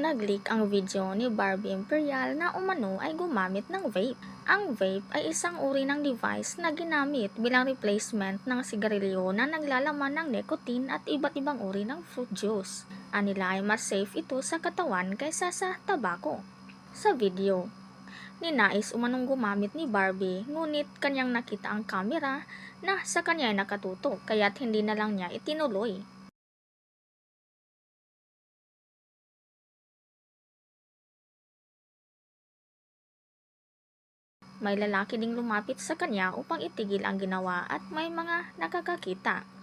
Nag-leak ang video ni Barbie Imperial na umano ay gumamit ng vape. Ang vape ay isang uri ng device na ginamit bilang replacement ng sigarilyo na naglalaman ng nicotine at iba't ibang uri ng fruit juice. Anila ay mas safe ito sa katawan kaysa sa tabako. Sa video, ninais umanong gumamit ni Barbie ngunit kanyang nakita ang kamera na sa kanya ay nakatutok kaya't hindi na lang niya itinuloy. May lalaki ding lumapit sa kanya upang itigil ang ginawa at may mga nakakakita.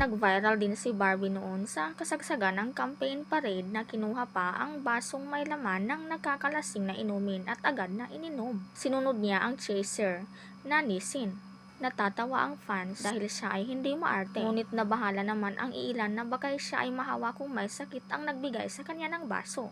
Nag-viral din si Barbie noon sa kasagsagan ng campaign parade na kinuha pa ang basong may laman ng nakakalasing na inumin at agad na ininom. Sinunod niya ang chaser na Nissin. Natatawa ang fans dahil siya ay hindi maarte. Ngunit nabahala naman ang ilan na bagay siya ay mahawa kung may sakit ang nagbigay sa kanya ng baso.